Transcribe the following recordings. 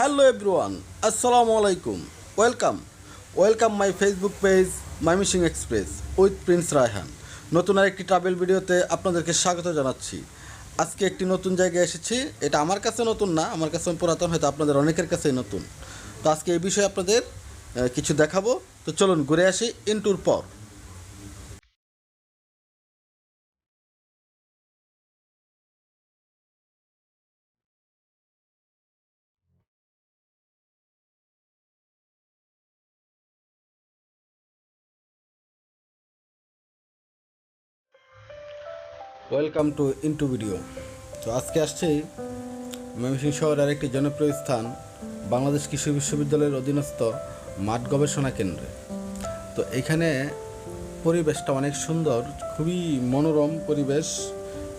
Hello everyone, আসসালামু আলাইকুম। Welcome. Welcome my Facebook page Mymensingh express with Prince Raihan. নতুন আরেকটি ট্রাভেল ভিডিওতে আপনাদেরকে স্বাগত জানাচ্ছি। আজকে একটি নতুন জায়গায় এসেছি। এটা আমার কাছে নতুন না, আমার কাছে পুরাতন, হয়তো আপনাদের অনেকের কাছেই নতুন। তো আজকে এই বিষয়ে আপনাদের কিছু দেখাবো। তো চলুন ঘুরে আসি ইন্টুর পর। ওয়েলকাম টু ইন্টু ভিডিও তো আজকে আসছি ময়মনসিংহ শহরের আরেকটি জনপ্রিয় স্থান, বাংলাদেশ কৃষি বিশ্ববিদ্যালয়ের অধীনস্থ মাঠ গবেষণা কেন্দ্রে। তো এখানে পরিবেশটা অনেক সুন্দর, খুবই মনোরম পরিবেশ,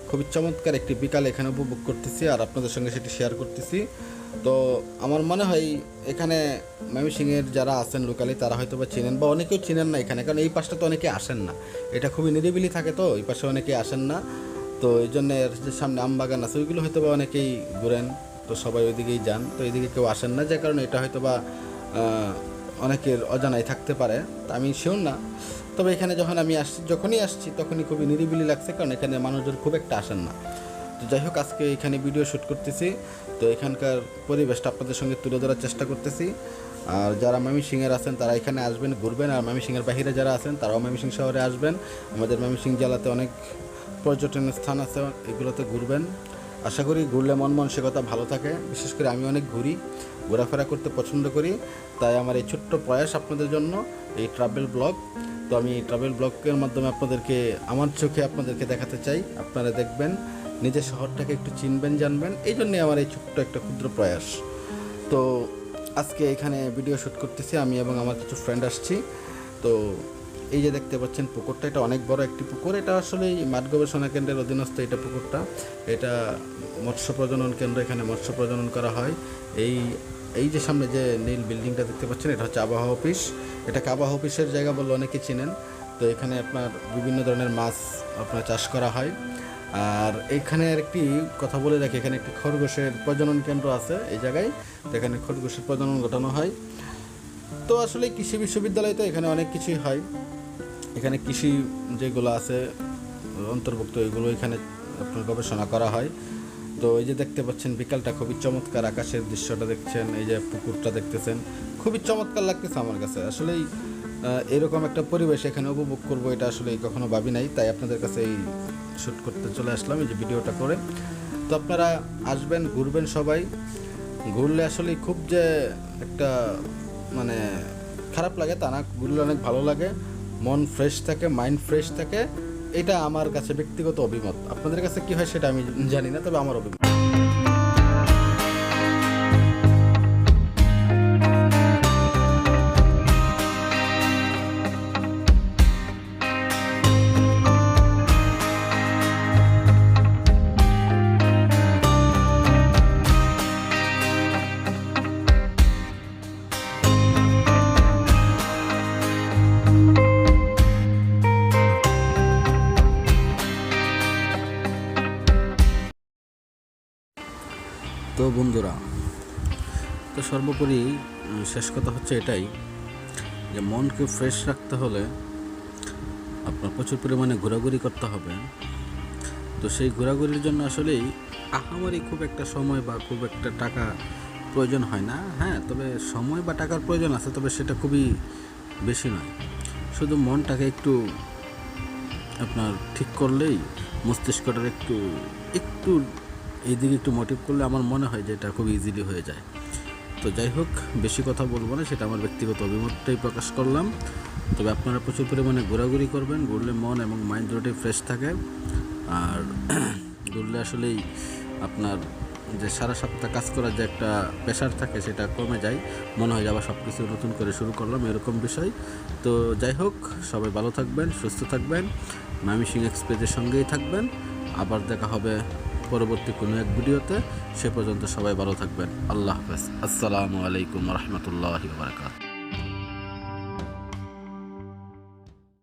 খুবই চমৎকার একটি বিকাল এখানে উপভোগ করতেছি আর আপনাদের সঙ্গে সেটি শেয়ার করতেছি। তো আমার মনে হয় এখানে ময়মনসিংহের যারা আছেন লোকালি তারা হয়তো বা চিনেন বা অনেকেও চিনেন না এখানে, কারণ এই পাশটা তো অনেকে আসেন না। এটা খুবই নিরিবিলি থাকে তো, এই পাশে অনেকে আসেন না। তো এই জন্য এর যে সামনে আম বাগান আছে, ওইগুলো হয়তো বা অনেকেই ঘুরেন, তো সবাই ওইদিকেই যান, তো এইদিকে কেউ আসেন না, যে কারণে এটা হয়তো বা অনেকের অজানাই থাকতে পারে, তা আমি শিওর না। তবে এখানে যখন আমি আসছি, যখনই আসছি, তখনই খুবই নিরিবিলি লাগছে, কারণ এখানে মানুষজন খুব একটা আসেন না। তো যাই হোক, আজকে এখানে ভিডিও শ্যুট করতেছি। তো এখানকার পরিবেশটা আপনাদের সঙ্গে তুলে ধরার চেষ্টা করতেছি। আর যারা ময়মনসিংহের আছেন, তারা এখানে আসবেন, ঘুরবেন। আর ময়মনসিংহের বাহিরে যারা আছেন, তারাও ময়মনসিংহ শহরে আসবেন। আমাদের ময়মনসিংহ জেলাতে অনেক পর্যটন স্থান আছে, এগুলোতে ঘুরবেন। আশা করি ঘুরলে মন মানসিকতা ভালো থাকে। বিশেষ করে আমি অনেক ঘুরি, ঘোরাফেরা করতে পছন্দ করি। তাই আমার এই ছোট্ট প্রয়াস আপনাদের জন্য এই ট্রাভেল ব্লগ তো আমি ট্রাভেল ব্লগের মাধ্যমে আপনাদেরকে, আমার চোখে আপনাদেরকে দেখাতে চাই। আপনারা দেখবেন। নিজের শহরটাকে একটু চিনবেন, জানবেন। এই জন্যে আমার এই ছোট্ট একটা ক্ষুদ্র প্রয়াস। তো আজকে এখানে ভিডিও শ্যুট করতেছি, আমি এবং আমার কিছু ফ্রেন্ড আসছি। তো এই যে দেখতে পাচ্ছেন পুকুরটা, এটা অনেক বড় একটি পুকুর। এটা আসলে মাঠ গবেষণা কেন্দ্রের অধীনস্থ এটা পুকুরটা। এটা মৎস্য প্রজনন কেন্দ্র, এখানে মৎস্য প্রজনন করা হয়। এই এই যে সামনে যে নীল বিল্ডিংটা দেখতে পাচ্ছেন, এটা হচ্ছে আবহাওয়া অফিস। এটা আবহাওয়া অফিসের জায়গা বললে অনেকে চিনেন। তো এখানে আপনার বিভিন্ন ধরনের মাছ আপনার চাষ করা হয়। আর এখানে একটি কথা বলে রাখি, এখানে একটি খরগোশের প্রজনন কেন্দ্র আছে এই জায়গায়, তো এখানে খরগোশের প্রজনন ঘটানো হয়। তো আসলে কৃষি বিশ্ববিদ্যালয় তো এখানে অনেক কিছুই হয়। এখানে কৃষি যেগুলো আছে, অন্তর্ভুক্ত এগুলো এখানে আপনার গবেষণা করা হয়। তো এই যে দেখতে পাচ্ছেন, বিকালটা খুবই চমৎকার আকাশের দৃশ্যটা দেখছেন, এই যে পুকুরটা দেখতেছেন, খুবই চমৎকার লাগতেছে আমার কাছে। আসলেই এরকম একটা পরিবেশ এখানে উপভোগ করব, এটা আসলে কখনো ভাবি নাই, তাই আপনাদের কাছে এই শ্যুট করতে চলে আসলাম, এই যে ভিডিওটা করে। তো আপনারা আসবেন, ঘুরবেন সবাই। ঘুরলে আসলে খুব যে একটা মানে খারাপ লাগে তা না, ঘুরলে অনেক ভালো লাগে। মন ফ্রেশ থাকে মাইন্ড ফ্রেশ থাকে, এটা আমার কাছে ব্যক্তিগত অভিমত। আপনাদের কাছে কি হয় সেটা আমি জানি না, তবে আমার অভিমত। তো বন্ধুরা, তো সর্বোপরি শেষ কথা হচ্ছে এটাই যে মনকে ফ্রেশ রাখতে হলে আপনার প্রচুর পরিমাণে ঘোরাঘুরি করতে হবে। তো সেই ঘোরাঘুরির জন্য আসলেই আহামারি খুব একটা সময় বা খুব একটা টাকা প্রয়োজন হয় না। হ্যাঁ তবে সময় বা টাকার প্রয়োজন আছে, তবে সেটা খুবই বেশি নয়। শুধু মনটাকে একটু আপনার ঠিক করলেই মস্তিষ্কটার একটু একটু এইদিকে একটু মোটিভ করলে আমার মনে হয় যে এটা খুব ইজিলি হয়ে যায়। তো যাই হোক, বেশি কথা বলব না, সেটা আমার ব্যক্তিগত অভিমতটাই প্রকাশ করলাম। তবে আপনারা প্রচুর পরিমাণে ঘোরাঘুরি করবেন, ঘুরলে মন এবং মাইন্ড দুটোই ফ্রেশ থাকে। আর ঘুরলে আসলেই আপনার যে সারা সপ্তাহ কাজ করার যে একটা প্রেশার থাকে, সেটা কমে যায়। মনে হয় আবার সব কিছু নতুন করে শুরু করলাম এরকম বিষয়। তো যাই হোক, সবাই ভালো থাকবেন, সুস্থ থাকবেন। মামি সিং এক্সপ্রেসের সঙ্গেই থাকবেন। আবার দেখা হবে পরবর্তী কোনো এক ভিডিওতে সে পর্যন্ত সবাই ভালো থাকবেন। আল্লাহ হাফেজ। আসসালামু আলাইকুম রহমতুল্লাহ বারকাত